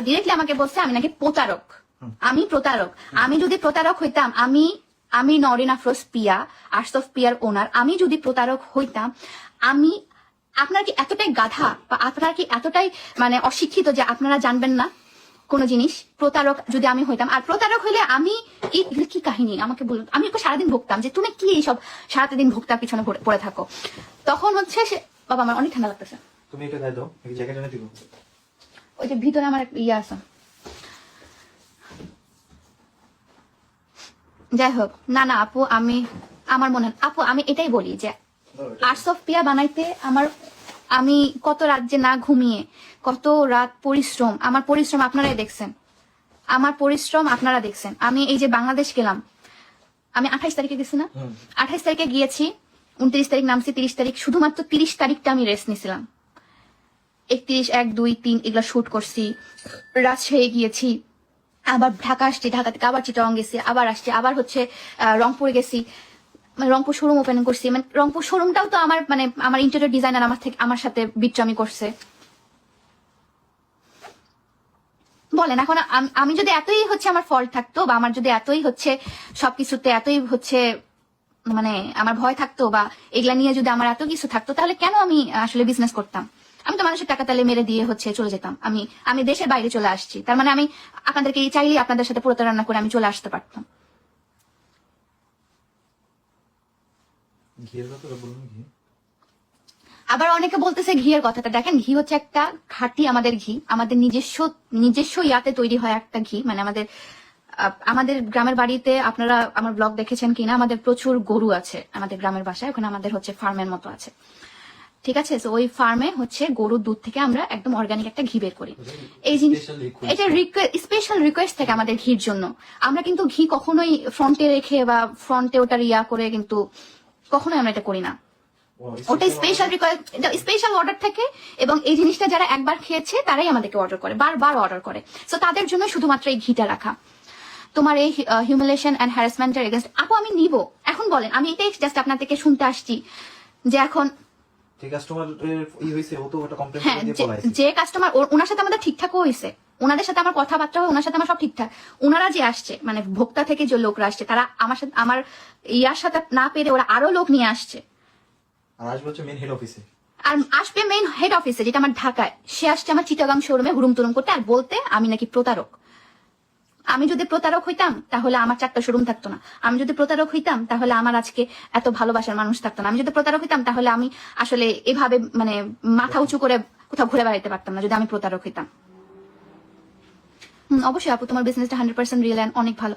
Directly আমাকে বলছে, আমি নাকি প্রতারক। আমি প্রতারক। আমি যদি প্রতারক হইতাম, আমি আমি নরিন আফরোজ পিয়া আশরফ পিয়ার ওনার, আমি যদি প্রতারক হইতাম, আমি, আপনার কি এতটাই গাধা বা আপনার কি এতটাই মানে অশিক্ষিত যে আপনারা জানবেন না কোন জিনিস? প্রতারক যদি আমি হইতাম, আর প্রতারক হইলে আমি কি কাহিনী? আমাকে বলুন। আমি সারাদিন ভুগতাম যে তুমি কি এইসব সারাদিন ভুগতার পিছনে পড়ে- থাকো? তখন হচ্ছে সে, বাবা আমার অনেক ঠান্ডা লাগতেছে। তুমি এটা দাও জ্যাকেট এনে দিব। ওই যে ভিতরে আমার ইয়ে আছে। যাই হোক না না আপু আমি আমার মনে আপু আমি এটাই বলি যে আর্টস অফ পিয়া বানাইতে আমার আমি কত রাত যে না ঘুমিয়ে কত রাত পরিশ্রম আমার পরিশ্রম আপনারাই দেখছেন। আমার পরিশ্রম আপনারা দেখছেন। আমি এই যে বাংলাদেশ গেলাম আমি আঠাইশ তারিখে গেছি না। আঠাইশ তারিখে গিয়েছি উনত্রিশ তারিখ নামছি তিরিশ তারিখ শুধুমাত্র তিরিশ তারিখটা আমি রেস্ট নিছিলাম। একত্রিশ, এক, দুই, তিন, এগুলো শুট করছি। রাজশাহী গিয়েছি। আবার ঢাকা আসছি, ঢাকা থেকে আবার চিটং গেছি, আবার আসছি, আবার হচ্ছে রংপুরে গেছি। মানে রংপুর শোরুম ওপেন করছি। মানে রংপুর শোরুমটাও তো আমার মানে আমার ইন্টেরিয়র ডিজাইনার আমার থেকে, আমার সাথে বিট্রামি করছে। বলেন, এখন আম- যদি এতই হচ্ছে আমার ফল্ট থাকতো বা আমার যদি এতই হচ্ছে সবকিছুতে এতই হচ্ছে মানে আমার ভয় থাকতো বা এগুলা নিয়ে যদি আমার এত কিছু থাকতো, তাহলে কেন আমি আসলে বিজনেস করতাম? আমি তো মানুষের টাকা তালে মেরে দিয়ে হচ্ছে চলে যেতাম। আমি আমি দেশের বাইরে চলে আসছি। তার মানে আমি আপনাদেরকে চাইলেই আপনাদের সাথে প্রতারণা করে আমি চলে আসতে পারতাম। আবার অনেকে বলতেছে ঘিয়ের কথাটা। দেখেন ঘি হচ্ছে একটা খাঁটি আমাদের ঘি। আমাদের নিজস্ব নিজস্ব ইয়াতে তৈরি হয় একটা ঘি। মানে আমাদের আমাদের গ্রামের বাড়িতে আপনারা আমার ব্লগ দেখেছেন কিনা? আমাদের প্রচুর গরু আছে আমাদের গ্রামের বাসায়। ওখানে আমাদের হচ্ছে ফার্মের মতো আছে। ঠিক আছে? তো ওই ফার্মে হচ্ছে গরুর দুধ থেকে আমরা একদম অর্গানিক একটা ঘি বের করি। এই জিনিস। এটা স্পেশাল রিকোয়েস্ট থেকে আমাদের ঘির জন্য। আমরা কিন্তু ঘি কখনোই ফ্রন্টে রেখে বা ফ্রন্টে ওটা ইয়া করে কিন্তু কখনোই আমরা এটা করি না। ওটা স্পেশাল রিকোয়েস্ট স্পেশাল অর্ডার থাকে এবং এই জিনিসটা যারা একবার খেয়েছে তারাই আমাদেরকে অর্ডার করে বারবার অর্ডার করে। সো তাদের জন্য শুধুমাত্র এই ঘিটা রাখা। তোমার এই হিউমিলেশন অ্যান্ড হ্যারাসমেন্টের এগেনস্ট আপু আমি নিব। এখন বলেন আমি এটাই জাস্ট আপনার থেকে শুনতে আসছি যে এখন যে কাস্টমার ই হইছে ও তো ওটা কমপ্লেইন হ্যাঁ করে দিয়ে পলাইছে যে কাস্টমার ওনার সাথে আমাদের ঠিকঠাকও হয়েছে ওনাদের সাথে আমার কথাবার্তা হয় ওনার সাথে আমার সব ঠিকঠাক। ওনারা যে আসছে মানে ভোক্তা থেকে যে লোকরা আসছে তারা আমার সাথে আমার ইয়ার সাথে না পেরে ওরা আরও লোক নিয়ে আসছে। আর আসবে হচ্ছে মেন হেড অফিসে আর আসবে মেইন হেড অফিসে যেটা আমার ঢাকায়। সে আসছে আমার চিটাগাং শোরুমে হুড়ুম তুরুম করতে আর বলতে আমি নাকি প্রতারক। আমি যদি প্রতারক হইতাম, তাহলে আমার চারটা শোরুম থাকতো না। আমি যদি প্রতারক হইতাম, তাহলে আমার আজকে এত ভালোবাসার মানুষ থাকতো না। আমি যদি প্রতারক হইতাম, তাহলে আমি আসলে এভাবে মানে মাথা উঁচু করে কোথাও ঘুরে বেড়াইতে পারতাম না, যদি আমি প্রতারক হইতাম। অবশ্যই আপু, তোমার বিজনেসটা হান্ড্রেড পার্সেন্ট রিয়েল অনেক ভালো।